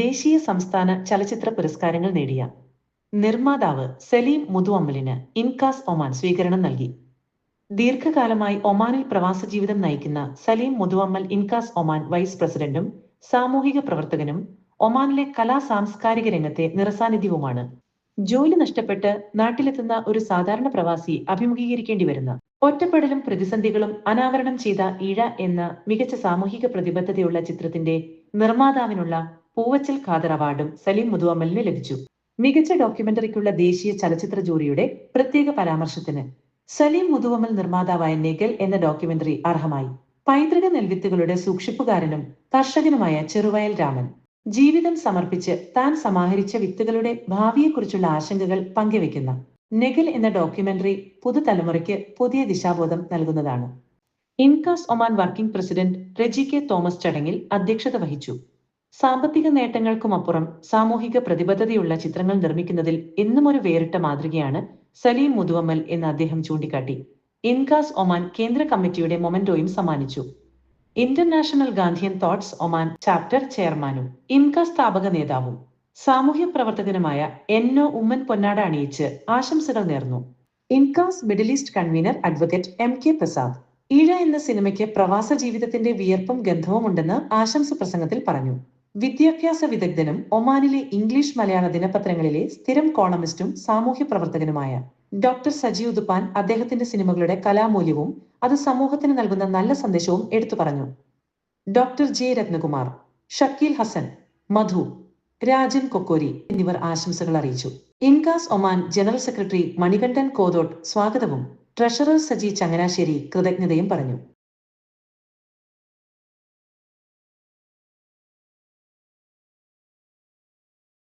ദേശീയ സംസ്ഥാന ചലച്ചിത്ര പുരസ്കാരങ്ങൾ നേടിയ നിർമ്മാതാവ് സലീം മുതുവമ്മലിന് ഇൻകാസ് ഒമാൻ സ്വീകരണം നൽകി. ദീർഘകാലമായി ഒമാനിൽ പ്രവാസ ജീവിതം നയിക്കുന്ന സലീം മുതുവമ്മൽ ഇൻകാസ് ഒമാൻ വൈസ് പ്രസിഡന്റും സാമൂഹിക പ്രവർത്തകനും ഒമാനിലെ കലാ സാംസ്കാരിക രംഗത്തെ നിറസാന്നിധ്യവുമാണ്. ജോലി നഷ്ടപ്പെട്ട് നാട്ടിലെത്തുന്ന ഒരു സാധാരണ പ്രവാസി അഭിമുഖീകരിക്കേണ്ടി വരുന്ന ഒറ്റപ്പെടലും പ്രതിസന്ധികളും അനാവരണം ചെയ്ത ഇഴ എന്ന മികച്ച സാമൂഹിക പ്രതിബദ്ധതയുള്ള ചിത്രത്തിന്റെ നിർമ്മാതാവിനുള്ള പൂവച്ചൽ ഖാദർ അവാർഡും സലീം മുതുവമ്മലിന് ലഭിച്ചു. മികച്ച ഡോക്യുമെന്ററിക്കുള്ള ദേശീയ ചലച്ചിത്ര ജൂറിയുടെ പ്രത്യേക പരാമർശത്തിന് സലീം മുതുവമ്മൽ നിർമ്മാതാവായ നെഗൽ എന്ന ഡോക്യുമെന്ററി അർഹമായി. പൈതൃക നെൽവിത്തുകളുടെ സൂക്ഷിപ്പുകാരനും കർഷകനുമായ ചെറുവയൽ രാമൻ. ജീവിതം സമർപ്പിച്ച് താൻ സമാഹരിച്ച വിത്തുകളുടെ ഭാവിയെക്കുറിച്ചുള്ള ആശങ്കകൾ പങ്കുവെക്കുന്ന നെഗൽ എന്ന ഡോക്യുമെന്ററി പുതുതലമുറയ്ക്ക് പുതിയ ദിശാബോധം നൽകുന്നതാണ്. Incas Oman working president Reji K Thomas ചടങ്ങിൽ അധ്യക്ഷത വഹിച്ചു. സാമ്പത്തിക നേട്ടങ്ങൾക്കുമപ്പുറം സാമൂഹിക പ്രതിബദ്ധതയുള്ള ചിത്രങ്ങൾ നിർമ്മിക്കുന്നതിൽ എന്നും ഒരു വേറിട്ട മാതൃകയാണ് സലീം മുതുവമ്മൽ എന്ന് അദ്ദേഹം ചൂണ്ടിക്കാട്ടി. ഇൻകാസ് ഒമാൻ കേന്ദ്ര കമ്മിറ്റിയുടെ മൊമെന്റോയും സമ്മാനിച്ചു. International Gandhian thoughts Oman chapter ചെയർമാനും ഇൻകാസ് സ്ഥാപക നേതാവും. സാമൂഹ്യ പ്രവർത്തകനുമായ എന്നോ ഉമ്മൻ പൊന്നാട അണിയിച്ച് ആശംസകൾ നേർന്നു. Incas Middle East convener advocate M K Prasad. Eezha എന്ന സിനിമയ്ക്ക് പ്രവാസ ജീവിതത്തിന്റെ വിയർപ്പും ഗന്ധവും ഉണ്ടെന്ന് ആശംസ പ്രസംഗത്തിൽ പറഞ്ഞു. വിദ്യാഭ്യാസ വിദഗ്ധനും ഒമാനിലെ ഇംഗ്ലീഷ് മലയാള ദിനപത്രങ്ങളിലെ സ്ഥിരം കോളമിസ്റ്റും സാമൂഹ്യ പ്രവർത്തകനുമായ ഡോക്ടർ സജീവ് ഉദുപ്പാൻ അദ്ദേഹത്തിന്റെ സിനിമകളുടെ കലാമൂല്യവും അത് സമൂഹത്തിന് നൽകുന്ന നല്ല സന്ദേശവും എടുത്തു പറഞ്ഞു. ഡോക്ടർ ജെ രത്നകുമാർ ഷക്കീൽ ഹസൻ മധു രാജൻ കൊക്കോരി എന്നിവർ ആശംസകൾ അറിയിച്ചു. Incas Oman general secretary Manikandan Kothottu സ്വാഗതവും ട്രഷറർ സജി ചങ്ങനാശ്ശേരി കൃതജ്ഞതയും പറഞ്ഞു.